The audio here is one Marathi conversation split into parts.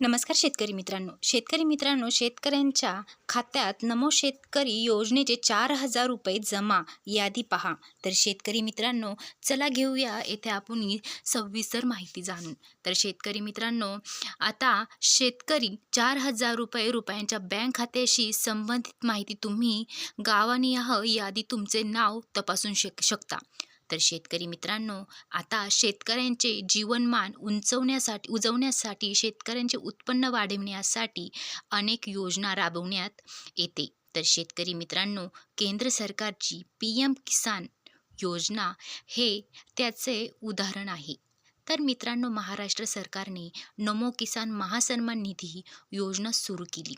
नमस्कार शेतकरी मित्रांनो. शेतकरी मित्रांनो शेतकऱ्यांच्या खात्यात नमो शेतकरी योजनेचे चार हजार रुपये जमा यादी पहा. तर शेतकरी मित्रांनो चला घेऊया येथे आपण सविस्तर माहिती जाणून. तर शेतकरी मित्रांनो आता शेतकरी चार हजार रुपये रुपयांच्या बँक खात्याशी संबंधित माहिती तुम्ही गावानिहाय यादी तुमचे नाव तपासून शक शकता. तर शेतकरी मित्रांनो आता शेतकऱ्यांचे जीवनमान उंचवण्यासाठी उजवण्यासाठी शेतकऱ्यांचे उत्पन्न वाढविण्यासाठी अनेक योजना राबवण्यात येते. तर शेतकरी मित्रांनो केंद्र सरकारची पी एम किसान योजना हे त्याचे उदाहरण आहे. तर मित्रांनो महाराष्ट्र सरकारने नमो किसान महासन्मान निधी योजना सुरू केली.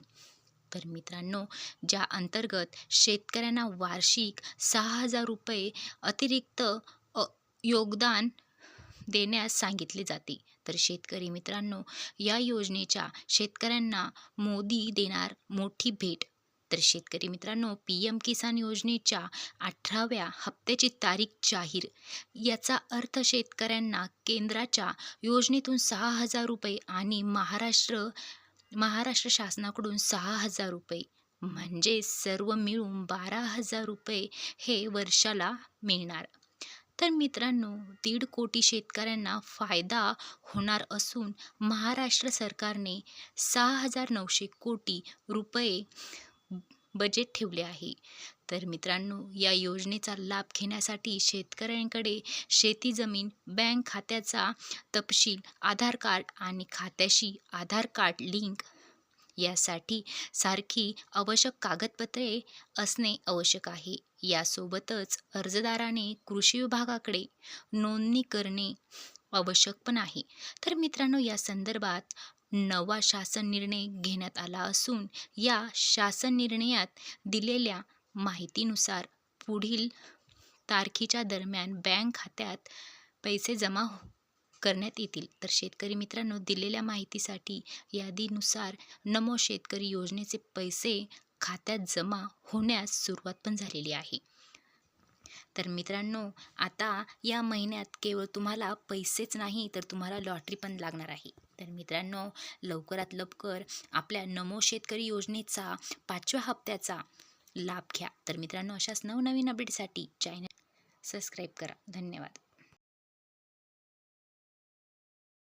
तर मित्रांनो ज्या अंतर्गत शेतकऱ्यांना वार्षिक सहा हजार रुपये अतिरिक्त योगदान देण्यास सांगितले जाते. तर शेतकरी मित्रांनो या योजनेच्या शेतकऱ्यांना मोदी देणार मोठी भेट. तर शेतकरी मित्रांनो पी एम किसान योजनेच्या अठराव्या हप्त्याची तारीख जाहीर. याचा अर्थ शेतकऱ्यांना केंद्राच्या योजनेतून सहा हजार रुपये आणि महाराष्ट्र महाराष्ट्र शासनाकडून सहा हजार रुपये म्हणजे सर्व मिळून बारा हजार रुपये हे वर्षाला मिळणार. तर मित्रांनो दीड कोटी शेतकऱ्यांना फायदा होणार असून महाराष्ट्र सरकारने सहा हजार नऊशे कोटी रुपये बजेट ठेवले आहे. तर मित्रांनो या योजनेचा लाभ घेण्यासाठी शेतकऱ्यांकडे शेती जमीन बँक खात्याचा तपशील आधार कार्ड आणि खात्याशी आधार कार्ड लिंक यासाठी सारखी आवश्यक कागदपत्रे असणे आवश्यक आहे. यासोबतच अर्जदाराने कृषी विभागाकडे नोंदणी करणे आवश्यक पण आहे. तर मित्रांनो या संदर्भात नवा शासन निर्णय घेण्यात आला असून या शासन निर्णयात दिलेल्या माहितीनुसार पुढील तारखेच्या दरम्यान बँक खात्यात पैसे जमा हो- करण्यात येतील. तर शेतकरी मित्रांनो दिलेल्या माहितीसाठी यादीनुसार नमो शेतकरी योजनेचे पैसे खात्यात जमा होण्यास सुरुवात पण झालेली आहे. तर मित्रांनो आता या महिन्यात केवळ तुम्हाला पैसेच नाही तर तुम्हाला लॉटरी पण लागणार आहे. तर मित्रांनो लवकरात लवकर आपल्या नमो शेतकरी योजनेचा पाचव्या हप्त्याचा लाभ घ्या. तर मित्रांनो अशाच नवनवीन अपडेटसाठी चॅनल सबस्क्राईब करा. धन्यवाद.